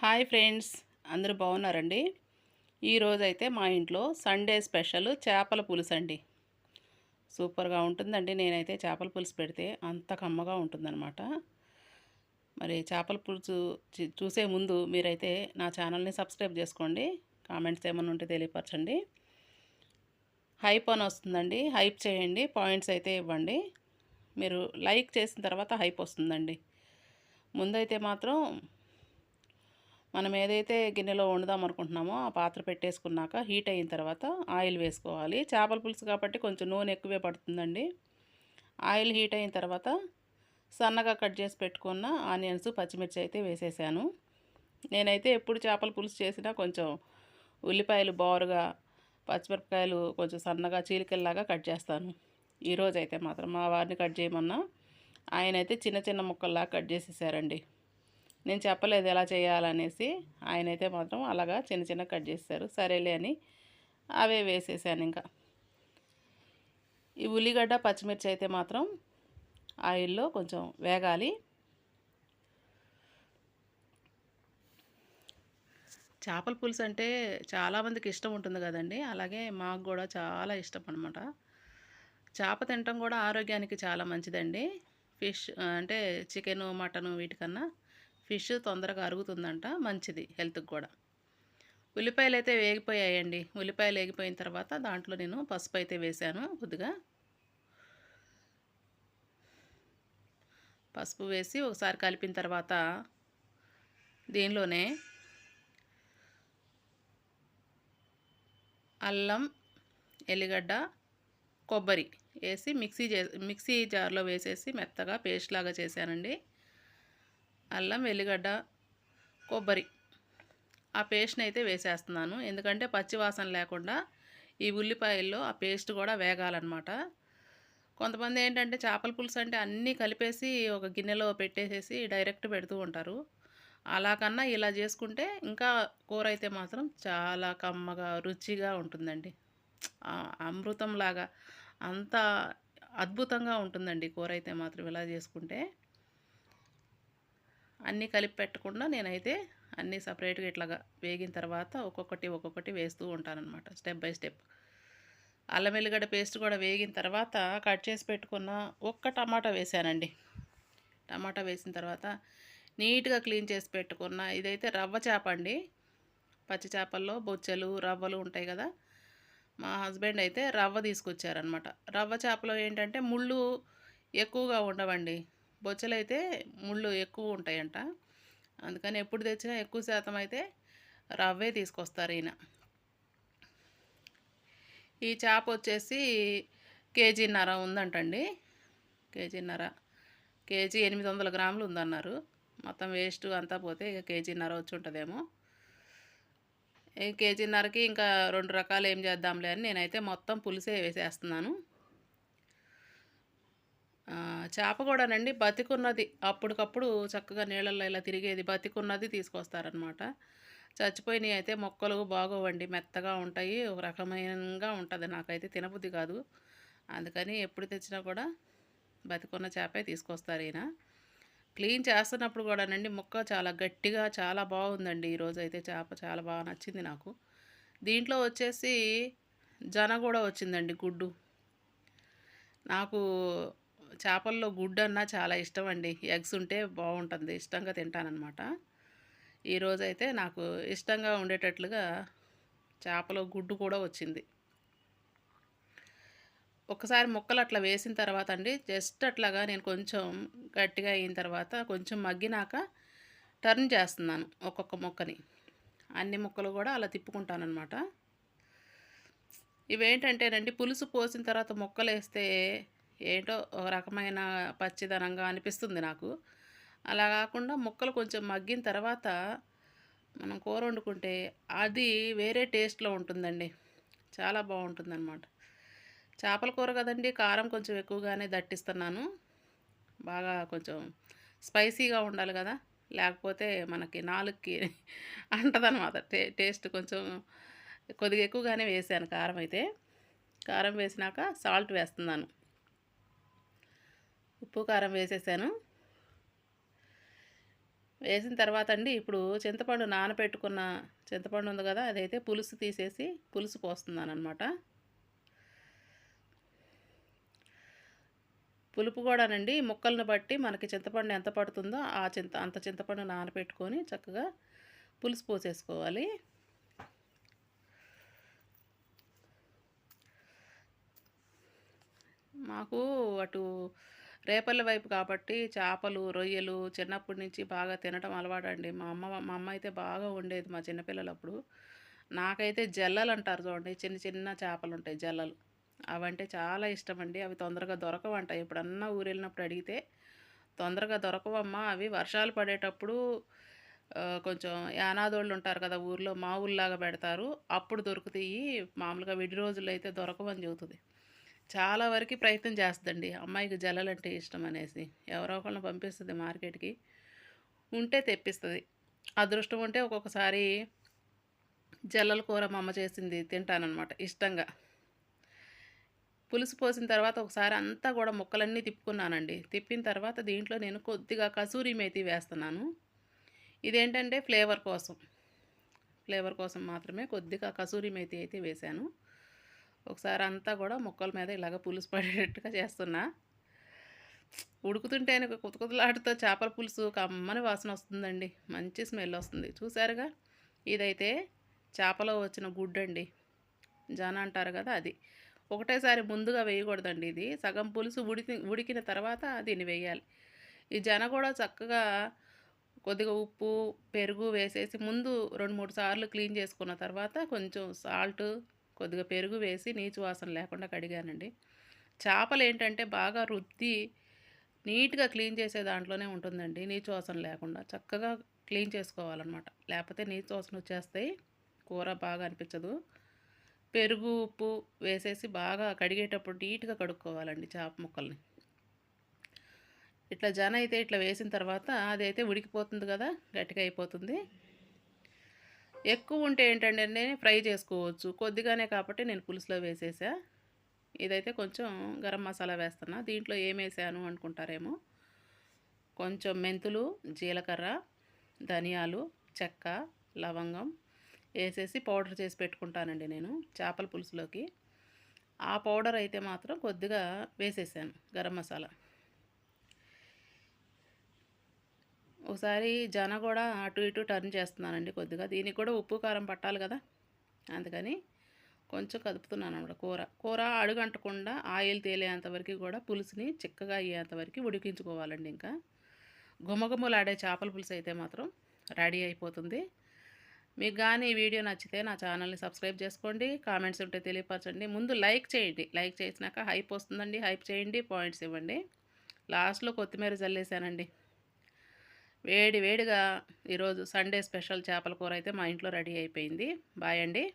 Hi friends అందరూ బాగున్నారండి? ఈరోజైతే అయితే మా ఇంట్లో సండే స్పెషల్ చేపల పులుసు అండి. సూపర్గా ఉంటుందండి. నేనైతే చేపల పులుసు పెడితే అంత కమ్మగా ఉంటుందన్నమాట. మరి చేపల పులుసు చూసే ముందు మీరైతే నా ఛానల్ని సబ్స్క్రైబ్ చేసుకోండి. కామెంట్స్ ఏమైనా ఉంటే తెలియపరచండి. హైప్ అని వస్తుందండి. హైప్ చేయండి. పాయింట్స్ అయితే ఇవ్వండి. మీరు లైక్ చేసిన తర్వాత హైప్ వస్తుందండి. ముందైతే మాత్రం మనం ఏదైతే గిన్నెలో వండుదాం అనుకుంటున్నామో ఆ పాత్ర పెట్టేసుకున్నాక హీట్ అయిన తర్వాత ఆయిల్ వేసుకోవాలి. చేపల పులుసు కాబట్టి కొంచెం నూనె ఎక్కువే పడుతుందండి. ఆయిల్ హీట్ అయిన తర్వాత సన్నగా కట్ చేసి పెట్టుకున్న ఆనియన్స్ పచ్చిమిర్చి అయితే వేసేసాను. నేనైతే ఎప్పుడు చేపల పులుసు చేసినా కొంచెం ఉల్లిపాయలు బోరుగా పచ్చిమిరపకాయలు కొంచెం సన్నగా చీలికల్లాగా కట్ చేస్తాను. ఈరోజు అయితే మాత్రం మా వారిని కట్ చేయమన్నా ఆయన అయితే చిన్న చిన్న ముక్కల్లా కట్ చేసేసారండి. నేను చెప్పలేదు ఎలా చేయాలనేసి ఆయన అయితే మాత్రం అలాగా చిన్న చిన్న కట్ చేస్తారు. సరేలే అని అవే వేసేసాను ఇంకా. ఈ ఉల్లిగడ్డ పచ్చిమిర్చి అయితే మాత్రం ఆయిల్లో కొంచెం వేగాలి. చేపల పులుసు అంటే చాలామందికి ఇష్టం ఉంటుంది కదండి. అలాగే మాకు కూడా చాలా ఇష్టం అనమాట చేప తినటం కూడా ఆరోగ్యానికి చాలా మంచిదండి. ఫిష్ అంటే చికెను మటను వీటికన్నా ఫిష్ తొందరగా అరుగుతుందంట మంచిది హెల్త్కి కూడా. ఉల్లిపాయలు అయితే వేగిపోయాయండి. ఉల్లిపాయలు వేగిపోయిన తర్వాత దాంట్లో నేను పసుపు అయితే వేశాను కొద్దిగా. పసుపు వేసి ఒకసారి కలిపిన తర్వాత దీనిలోనే అల్లం ఎల్లిగడ్డ కొబ్బరి వేసి మిక్సీ చే మిక్సీ జార్లో వేసేసి మెత్తగా పేస్ట్ లాగా చేశానండి. అల్లం వెల్లిగడ్డ కొబ్బరి ఆ పేస్ట్ని అయితే వేసేస్తున్నాను. ఎందుకంటే పచ్చివాసన లేకుండా ఈ ఉల్లిపాయల్లో ఆ పేస్ట్ కూడా వేగాలన్నమాట. కొంతమంది ఏంటంటే చేపల పులుసు అంటే అన్నీ కలిపేసి ఒక గిన్నెలో పెట్టేసేసి డైరెక్ట్ పెడుతూ ఉంటారు. అలా కన్నా ఇలా చేసుకుంటే ఇంకా కూర అయితే మాత్రం చాలా కమ్మగా రుచిగా ఉంటుందండి. అమృతంలాగా అంత అద్భుతంగా ఉంటుందండి కూర అయితే మాత్రం ఇలా చేసుకుంటే. అన్నీ కలిపి పెట్టకుండా నేనైతే అన్నీ సపరేట్గా ఇట్లాగా వేగిన తర్వాత ఒక్కొక్కటి ఒక్కొక్కటి వేస్తూ ఉంటానన్నమాట స్టెప్ బై స్టెప్. అల్లం వెల్లిగడ్డ పేస్ట్ కూడా వేగిన తర్వాత కట్ చేసి పెట్టుకున్న ఒక్క టమాటా వేసానండి. టమాటా వేసిన తర్వాత నీట్గా క్లీన్ చేసి పెట్టుకున్న ఇదైతే రవ్వ చేప అండి. పచ్చి చేపల్లో బొచ్చెలు రవ్వలు ఉంటాయి కదా మా హస్బెండ్ అయితే రవ్వ తీసుకొచ్చారనమాట రవ్వ చేపలో ఏంటంటే ముళ్ళు ఎక్కువగా ఉండవండి. బొచ్చలు అయితే ముళ్ళు ఎక్కువ ఉంటాయంట. అందుకని ఎప్పుడు తెచ్చినా ఎక్కువ శాతం అయితే రవ్వే తీసుకొస్తారు ఈయన. ఈ చేప వచ్చేసి కేజీన్నర ఉందంటండి. కేజీన్నర. కేజీ ఎనిమిది వందల గ్రాములు ఉందన్నారు. మొత్తం వేస్ట్ అంతా పోతే ఇక కేజీన్నర వచ్చి ఉంటుందేమో. కేజీన్నరకి ఇంకా రెండు రకాలు ఏం చేద్దాంలే అని నేనైతే మొత్తం పులిసే వేసేస్తున్నాను. చేప కూడానండి బతికున్నది. అప్పటికప్పుడు చక్కగా నీళ్ళల్లో ఇలా తిరిగేది. బతికున్నది తీసుకొస్తారనమాట చచ్చిపోయినవి అయితే మొక్కలు బాగోవండి. మెత్తగా ఉంటాయి. ఒక రకమైనగా ఉంటుంది. నాకైతే తినబుద్ధి కాదు. అందుకని ఎప్పుడు తెచ్చినా కూడా బతికున్న చేపే తీసుకొస్తారు ఈయన. క్లీన్ చేస్తున్నప్పుడు కూడానండి మొక్క చాలా గట్టిగా చాలా బాగుందండి. ఈరోజు అయితే చేప చాలా బాగా నచ్చింది నాకు. దీంట్లో వచ్చేసి జన కూడా వచ్చిందండి గుడ్డు. నాకు చేపల్లో గుడ్డు అన్నా చాలా ఇష్టం అండి ఎగ్స్ ఉంటే బాగుంటుంది ఇష్టంగా తింటానన్నమాట. ఈరోజు అయితే నాకు ఇష్టంగా ఉండేటట్లుగా చేపలో గుడ్డు కూడా వచ్చింది. ఒకసారి ముక్కలు అట్లా వేసిన తర్వాత అండి జస్ట్ అట్లాగా నేను కొంచెం గట్టిగా అయిన తర్వాత కొంచెం మగ్గినాక టర్న్ చేస్తున్నాను ఒక్కొక్క ముక్కని. అన్ని ముక్కలు కూడా అలా తిప్పుకుంటానమాట ఇవేంటంటేనండి పులుసు పోసిన తర్వాత ముక్కలు వేస్తే ఏంటో ఒక రకమైన పచ్చిదనంగా అనిపిస్తుంది నాకు. అలా కాకుండా ముక్కలు కొంచెం మగ్గిన తర్వాత మనం కూర వండుకుంటే అది వేరే టేస్ట్లో ఉంటుందండి. చాలా బాగుంటుందన్నమాట. చేపల కూర కదండి కారం కొంచెం ఎక్కువగానే దట్టిస్తున్నాను. బాగా కొంచెం స్పైసీగా ఉండాలి కదా. లేకపోతే మనకి నాలుగుకి అంటదనమాట టే టేస్ట్ కొంచెం కొద్దిగా ఎక్కువగానే వేసాను కారం అయితే. కారం వేసినాక సాల్ట్ వేస్తున్నాను. ఉప్పు కారం వేసేసాను. వేసిన తర్వాత అండి ఇప్పుడు చింతపండు నానబెట్టుకున్న చింతపండు ఉంది కదా అదైతే పులుసు తీసేసి పులుసు పోస్తున్నాను అనమాట పులుపు కూడానండి ముక్కలను బట్టి మనకి చింతపండు ఎంత పడుతుందో ఆ చింత అంత చింతపండు నానబెట్టుకొని చక్కగా పులుసు పోసేసుకోవాలి. మాకు అటు రేపల్ల వైపు కాబట్టి చేపలు రొయ్యలు చిన్నప్పటి నుంచి బాగా తినటం అలవాటండి. మా అమ్మ మా అమ్మ అయితే బాగా ఉండేది మా చిన్నపిల్లలప్పుడు. నాకైతే జల్లలు అంటారు చూడండి చిన్న చిన్న చేపలు ఉంటాయి జల్లలు. అవంటే చాలా ఇష్టం అండి అవి తొందరగా దొరకవంట. ఎప్పుడన్నా ఊరు వెళ్ళినప్పుడు అడిగితే తొందరగా దొరకవమ్మా. అవి వర్షాలు పడేటప్పుడు కొంచెం యానాదోళ్ళు ఉంటారు కదా ఊర్లో మా ఊళ్ళలాగా పెడతారు. అప్పుడు దొరుకుతాయి. మామూలుగా విడి రోజుల్లో అయితే దొరకవని చెబుతుంది. చాలా వరకు ప్రయత్నం చేస్తుందండి. అమ్మాయికి జల్లలు అంటే ఇష్టం అనేసి. ఎవరో ఒకళ్ళని పంపిస్తుంది మార్కెట్కి. ఉంటే తెప్పిస్తుంది. అదృష్టం ఉంటే ఒక్కొక్కసారి జల్లల కూర మా అమ్మ చేసింది తింటానన్నమాట ఇష్టంగా. పులుసు పోసిన తర్వాత ఒకసారి అంతా కూడా ముక్కలన్నీ తిప్పుకున్నానండి. తిప్పిన తర్వాత దీంట్లో నేను కొద్దిగా కసూరి మేతి వేస్తున్నాను. ఇదేంటంటే ఫ్లేవర్ కోసం. ఫ్లేవర్ కోసం మాత్రమే కొద్దిగా కసూరి మేతి అయితే వేశాను. ఒకసారి అంతా కూడా ముక్కల మీద ఇలాగ పులుసు పడేటట్టుగా చేస్తున్నా. ఉడుకుతుంటే ఉడుకుతుంటేనే కుతకుతలాడుతో చేపల పులుసు కమ్మని వాసన వస్తుందండి. మంచి స్మెల్ వస్తుంది. చూసారుగా ఇదైతే చేపలో వచ్చిన గుడ్డు అండి జన అంటారు కదా అది. ఒకటేసారి ముందుగా వేయకూడదండి ఇది. సగం పులుసు ఉడికి ఉడికిన తర్వాత దీన్ని వేయాలి. ఈ జన కూడా చక్కగా కొద్దిగా ఉప్పు పెరుగు వేసేసి ముందు రెండు మూడు సార్లు క్లీన్ చేసుకున్న తర్వాత కొంచెం సాల్ట్ కొద్దిగా పెరుగు వేసి నీచు వాసన లేకుండా కడిగానండి. చేపలు ఏంటంటే బాగా రుద్ది నీట్గా క్లీన్ చేసే దాంట్లోనే ఉంటుందండి నీచు వాసన లేకుండా. చక్కగా క్లీన్ చేసుకోవాలన్నమాట. లేకపోతే నీచు వాసన వచ్చేస్తాయి కూర బాగా అనిపించదు. పెరుగు ఉప్పు వేసేసి బాగా కడిగేటప్పుడు నీట్గా కడుక్కోవాలండి చేప ముక్కల్ని. ఇట్లా జన అయితే ఇట్లా వేసిన తర్వాత అదైతే ఉడికిపోతుంది కదా గట్టిగా అయిపోతుంది. ఎక్కువ ఉంటే ఏంటంటే నేను ఫ్రై చేసుకోవచ్చు. కొద్దిగానే కాబట్టి నేను పులుసులో వేసేసా. ఇదైతే కొంచెం గరం మసాలా వేస్తున్నా. దీంట్లో ఏం వేసాను అనుకుంటారేమో? కొంచెం మెంతులు జీలకర్ర ధనియాలు చెక్క లవంగం వేసేసి పౌడర్ చేసి పెట్టుకుంటానండి నేను చేపల పులుసులోకి. ఆ పౌడర్ అయితే మాత్రం కొద్దిగా వేసేసాను గరం మసాలా. ఒకసారి జన కూడా అటు ఇటు టర్న్ చేస్తున్నానండి కొద్దిగా. దీనికి కూడా ఉప్పు కారం పట్టాలి కదా. అందుకని కొంచెం కదుపుతున్నాను అనమాట కూర. కూర అడుగంటకుండా ఆయిల్ తేలేంతవరకు కూడా పులుసుని చిక్కగా అయ్యేంతవరకు ఉడికించుకోవాలండి ఇంకా. గుమగుమలాడే చేపల పులుసు అయితే మాత్రం రెడీ అయిపోతుంది. మీకు కానీ ఈ వీడియో నచ్చితే నా ఛానల్ని సబ్స్క్రైబ్ చేసుకోండి. కామెంట్స్ ఉంటే తెలియపరచండి. ముందు లైక్ చేయండి. లైక్ చేసినాక హైప్ వస్తుందండి. హైప్ చేయండి. పాయింట్స్ ఇవ్వండి. లాస్ట్లో కొత్తిమీర జల్లేసానండి వేడి వేడిగా ఈరోజు సండే స్పెషల్ చేపల కూర అయితే మా ఇంట్లో రెడీ అయిపోయింది. బాయ్ అండి.